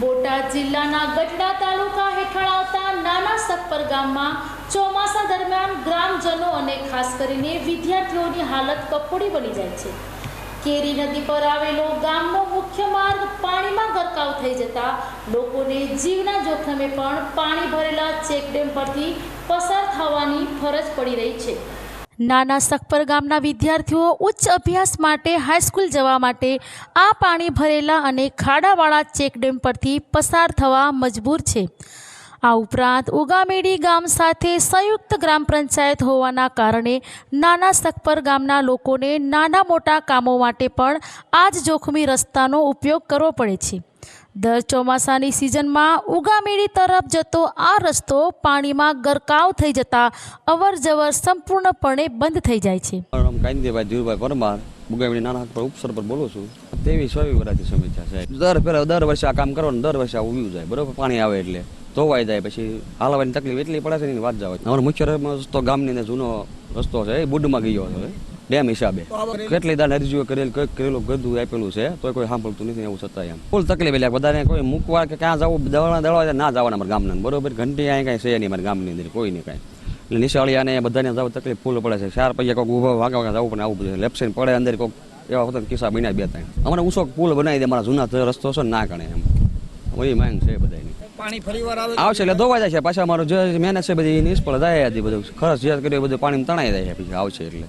બોટાદ જિલ્લાના ગઢડા તાલુકા હેઠળ આવતા નાના સકપર ગામમાં ચોમાસા દરમિયાન ગ્રામજનો અને ખાસ કરીને વિદ્યાર્થીઓની હાલત કપોડી બની જાય છે. કેરી નદી પર આવેલો ગામનો મુખ્ય માર્ગ પાણીમાં ગરકાવ થઈ જતા લોકોને જીવના જોખમે પણ પાણી ભરેલા ચેકડેમ પરથી પસાર થવાની ફરજ પડી રહી છે. નાના સખપર ગામના વિદ્યાર્થીઓ ઉચ્ચ અભ્યાસ માટે હાઈસ્કૂલ જવા માટે આ પાણી ભરેલા અને ખાડાવાળા ચેકડેમ પરથી પસાર થવા મજબૂર છે. આ ઉપરાંત ઉગામેડી ગામ સાથે સંયુક્ત ગ્રામ પંચાયત હોવાના કારણે નાના સખપર ગામના લોકોને નાના મોટા કામો માટે પણ આ જ જોખમી રસ્તાનો ઉપયોગ કરવો પડે છે. દર ચોમાસાની સિઝનમાં ઉગામેડી તરફ જતો આ રસ્તો પાણીમાં ગરકાવ થઈ જતા અવર જવર સંપૂર્ણપણે બંધ થઈ જાય છે. કાંતિભાઈ ધીરુભાઈ પરમાર. બુગાવડી નાના પર ઉપસર પર બોલું છું. તેવી સ્વામી સમસ્યા સાહેબ દર પહેલા દર વર્ષે આ કામ કરવાનું, દર વર્ષે ઊભી જાય. બરોબર? પાણી આવે એટલે. ધોવાઈ જાય, પછી હાલવાની તકલીફ એટલી પડે છે એની વાત જાવ. અમારો મુખ્ય રસ્તો ગામની જૂનો રસ્તો છે, એ બુડમાં ગયો છે ડેમ હિસાબે કેટલી દાન અરજીઓ કરેલ કઈ કરેલું ગધું આપેલું છે. તો કોઈ સાંભળતું નથી એવું છતાં એમ. ફૂલ તકલીફ એટલે બધાને કોઈ મૂકવા કે ક્યાં જવું દળવા દળવા ના જવાના અમારા ગામના. બરોબર? ઘંટી અહીંયા કાંઈ છે નહીં અમારા ગામની અંદર કોઈ નહીં કાંઈ. એટલે નિશાળિયાને બધાને જવું તકલીફ ફૂલ પડે છે. ચાર પૈયા કોઈક ઊભા વાગા વાગા જવું પણ આવું બધું લેફ્ટ પડે અંદર કોઈક એવા હોતા કિસ્સા બન્યા બે ત્રણ. અમારે ઊંચો પુલ બનાવી દે અમારા જૂના રસ્તો છે ને ગણે એમ. એવી માંગ છે બધાની પાણી ફરીવાર આવે આવશે એટલે ધોવાઈ જાય છે. પાછા અમારું જે મહેનત છે બધી નિષ્ફળ જાય હતી બધું ખર્ચ જે કર્યો બધું પાણી તણાઈ જાય છે. પછી આવશે એટલે.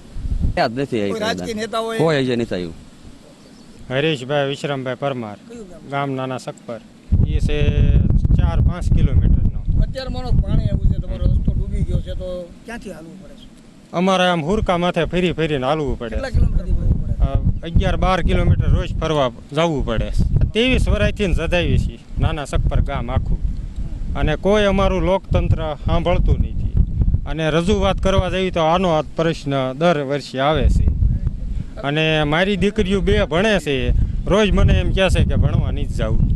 યાદ નથી આવી કોઈ રાજકીય નેતા હોય? કોઈ જે નથી આવ્યું. હરીશભાઈ વિશ્રામભાઈ પરમાર ગામ? નાના સકપર. એ છે ચાર પાંચ કિલોમીટરનો. અત્યારે માનો પાણી આવ્યું છે તમારો રસ્તો ડૂબી ગયો છે તો ક્યાંથી હાલવું પડે છે? અમારે આમ હુરકા માથે ફરી ફરીને હાલવું પડે. અગિયાર બાર કિલોમીટર રોજ ફરવા જવું પડે. ત્રેવીસ વર્ષથી જદાવી છીએ નાના સકપર ગામ આખું. અને કોઈ અમારું લોકતંત્ર સાંભળતું નથી અને રજૂઆત કરવા જઈએ તો આનો આ પ્રશ્ન દર વર્ષે આવે છે. અને મારી દીકરીઓ બે ભણે છે. રોજ મને એમ કહે છે કે ભણવા નહીં જવું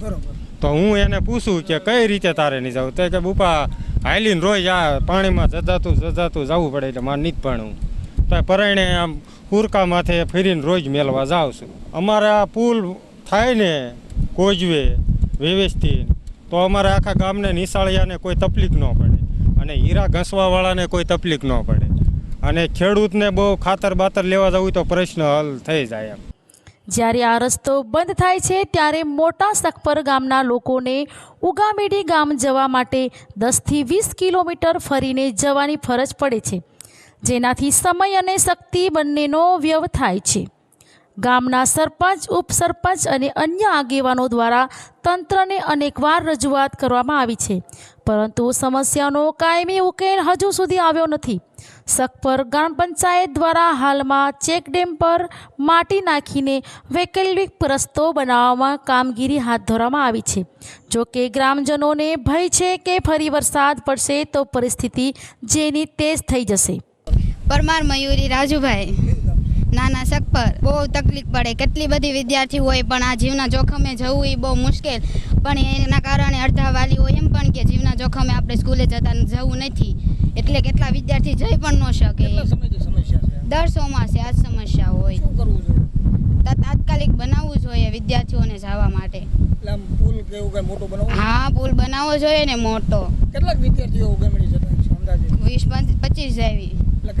બરાબર. તો હું એને પૂછું કે કઈ રીતે તારે નહીં જવું તો કે બુપા હાઈલીને રોજ આ પાણીમાં જજાતું જજાતું જવું પડે એટલે મારે નહીં જ ભણવું. તો પરાયણે આમ હુરકા માથે ફરીને રોજ મેળવા જાઉં છું. અમારા આ પુલ થાય ને કોજવે વ્યવસ્થિત તો અમારા આખા ગામને નિશાળિયાને કોઈ તકલીફ ન પડે. અને હીરા ઘસવાવાળાને કોઈ તકલીફ ન પડે. અને ખેડૂતને બહુ ખાતર બાતર લેવા જવું તો પ્રશ્ન હલ થઈ જાય એમ. જ્યારે આ રસ્તો બંધ થાય છે, ત્યારે મોટા સખપર ગામના લોકોને ઉગામેડી ગામ જવા માટે દસથી વીસ કિલોમીટર ફરીને જવાની ફરજ પડે છે. જેનાથી સમય અને શક્તિ બંનેનો વ્યવ થાય છે. ગામના સરપંચ, ઉપસરપંચ અને અન્ય આગેવાનો દ્વારા તંત્રને અનેકવાર રજૂઆત કરવામાં આવી છે. પરંતુ સમસ્યાનો કાયમી ઉકેલ હજુ સુધી આવ્યો નથી. સખપર ગ્રામ પંચાયત દ્વારા હાલમાં ચેકડેમ પર માટી નાખીને વૈકલ્પિક રસ્તો બનાવવામાં કામગીરી હાથ ધરવામાં આવી છે. જો કે ગ્રામજનોને ભય છે કે ફરી વરસાદ પડશે તો પરિસ્થિતિ જેની તેજ થઈ જશે. પરમાર મયુરી, રાજુભાઈ. નાના પર બહુ તકલીફ પડે. કેટલી બધી વિદ્યાર્થી હોય પણ આ જીવના જોખમે જવું એ બહુ મુશ્કેલ. પણ એના કારણે અડધા વાલીઓ એમ પણ કે જીવના જોખમે આપણે સ્કૂલે જતા જવું નથી. એટલે કેટલા વિદ્યાર્થી જઈ પણ ન શકે સમસ્યા છે? આ સમસ્યા હોય. શું કરવું જોઈએ? તાત્કાલિક બનાવવું જોઈએ વિદ્યાર્થીઓને જવા માટે. પુલ કે એવું કઈ મોટું હા પુલ બનાવવો જોઈએ ને મોટો. કેટલાક વિદ્યાર્થીઓ ઉગામણી છે અંદાજે વીસ પંચ- પચીસ જેવી. એટલે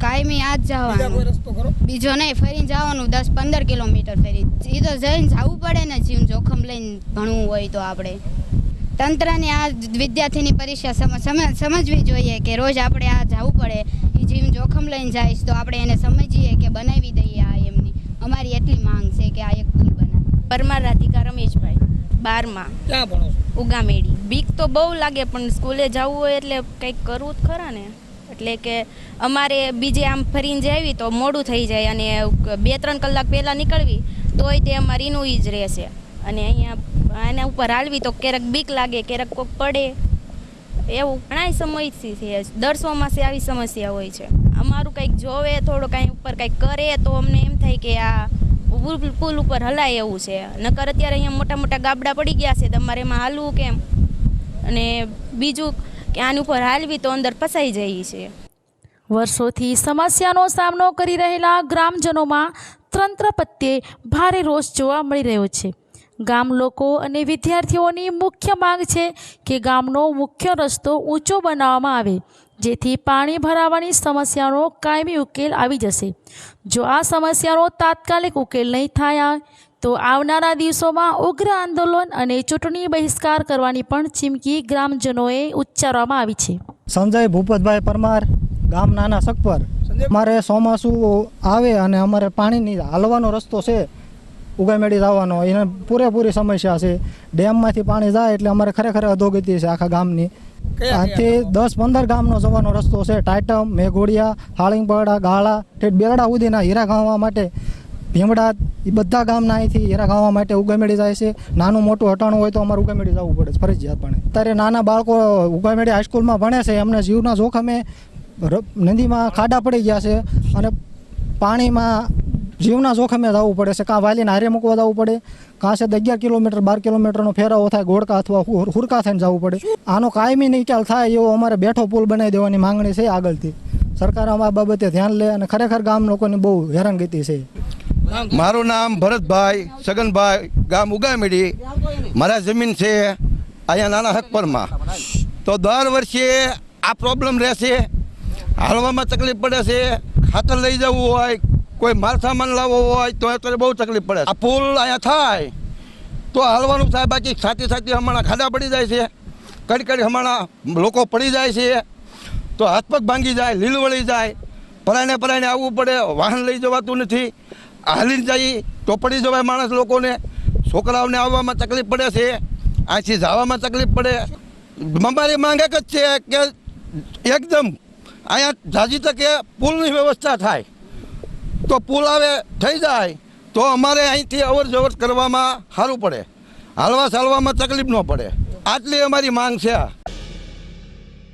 કાયમી આજ જવાનું. બીજા નહીં ફરીને જવાનું દસ પંદર કિલોમીટર ફરી સીધો તો જઈને જવું પડે ને જીવ જોખમ લઈને ભણવું હોય તો આપણે. તંત્રને આ વિદ્યાર્થીની પરીક્ષા સમ- સમ- સમજવી જોઈએ કે રોજ આપણે આ જવું પડે. એ જીમ જોખમ લઈને જઈશ તો આપણે એને સમજીએ કે બનાવી દઈએ આ એમની. અમારી એટલી માંગ છે કે આ એક પુલ બનાવે. પરમાર રાધિકા રમેશભાઈ બારમાં. ક્યાં ભણો ઉગામેડી. બીક તો બહુ લાગે પણ સ્કૂલે જવું હોય એટલે કંઈક કરવું જ ખરા ને. એટલે કે અમારે બીજે આમ ફરીને જાવી તો મોડું થઈ જાય અને બે ત્રણ કલાક પહેલાં નીકળવી તોય તે અમારીનું ઈ જ રહેશે. અને અહીંયા એના ઉપર હાલવી તો ક્યારેક બીક લાગે, ક્યારેક કોઈક પડે. એવું ઘણા સમસ્યા છે, દર ચોમાસે આવી સમસ્યા હોય છે. અમારું કંઈક જોવે થોડું કાંઈ ઉપર કંઈક કરે તો અમને એમ થાય કે આ પુલ ઉપર હલાય એવું છે. નકર અત્યારે અહીંયા મોટા મોટા ગાબડા પડી ગયા છે, તમારે એમાં હાલવું કેમ? અને બીજું કે આની ઉપર હાલવી તો અંદર ફસાઈ જાય છે. વર્ષોથી સમસ્યાનો સામનો કરી રહેલા ગ્રામજનોમાં તંત્ર પ્રત્યે ભારે રોષ જોવા મળી રહ્યો છે. ગામ લોકો અને વિદ્યાર્થીઓની મુખ્ય માંગ છે કે ગામનો મુખ્ય રસ્તો ઊંચો બનાવવામાં આવે જેથી પાણી ભરાવાની સમસ્યાનો કાયમી ઉકેલ આવી જશે. જો આ સમસ્યાનો તાત્કાલિક ઉકેલ નહીં થાય તો આવનારા દિવસોમાં ઉગ્ર આંદોલન અને ચૂંટણી બહિષ્કાર કરવાની પણ ચીમકી ગ્રામજનોએ ઉચ્ચારવામાં આવી છે. સંજય ભૂપતભાઈ પરમાર ગામ નાના સકપર અમારે ચોમાસું આવે અને અમારે પાણીની હાલવાનો રસ્તો છે. ઉગામેડી જવાનો એને પૂરેપૂરી સમસ્યા છે. ડેમમાંથી પાણી જાય એટલે અમારે ખરેખર અધોગતિ છે આખા ગામની. આથી દસ પંદર ગામનો જવાનો રસ્તો છે. ટાઇટમ મેઘોડિયા હાળીંગપડા ગાળા ઠેઠ બેગડા સુધીના હીરા ગામવા માટે ભીમડા એ બધા ગામના અહીંથી હીરા ગાવા માટે ઉગામેડી જાય છે. નાનું મોટું હટાણું હોય તો અમારે ઉગામેડી જવું પડે છે ફરજિયાતપણે. અત્યારે નાના બાળકો ઉગામેડી હાઈસ્કૂલમાં ભણે છે. એમને જીવના જોખમે નદીમાં ખાડા પડી ગયા છે અને પાણીમાં જીવના જોખમે જવું પડે છે. કાં વાલીને હારે મૂકવા જવું પડે, કાં છે અગિયાર કિલોમીટર, બાર કિલોમીટરનો ફેરાવો થાય ગોળકા અથવા હુર- હુરકા થઈને જવું પડે. આનો કાયમી નિકાલ થાય એવો અમારે બેઠો પુલ બનાવી દેવાની માંગણી છે આગળથી. સરકાર આ બાબતે ધ્યાન લે અને ખરેખર ગામ લોકોની બહુ હેરાનગતિ છે. મારું નામ ભરતભાઈ સગનભાઈ ગામ ઉગામેડી. મારા જમીન છે અહીંયા નાના હકપરમાં. તો દર વર્ષે આ પ્રોબ્લેમ રહેશે. હાલવામાં તકલીફ પડે છે. ખાતર લઈ જવું હોય કોઈ માલ સામાન લાવવો હોય તો અત્યારે બહુ તકલીફ પડે આ પુલ અહીંયા થાય તો હાલવાનું થાય બાકી સાથી સાથી હમણાં ખાડા પડી જાય છે. કડી કડી હમણાં લોકો પડી જાય છે. તો હાથ પગ ભાંગી જાય, લીલ વળી જાય. પરાયને પરાયને આવવું પડે, વાહન લઈ જવાતું નથી. હાલીને જઈ તો પડી જવાય માણસ લોકોને. છોકરાઓને આવવામાં તકલીફ પડે છે. અહીંથી જવામાં તકલીફ પડે. અમારી માંગ એક જ છે કે એકદમ અહીંયા જાજી તકે પુલની વ્યવસ્થા થાય. તો પુલ આવે થઈ જાય, તો અમારે અહીંથી અવર જવર કરવામાં સારું પડે. હાલવા ચાલવામાં તકલીફ ન પડે. આટલી અમારી માંગ છે આ.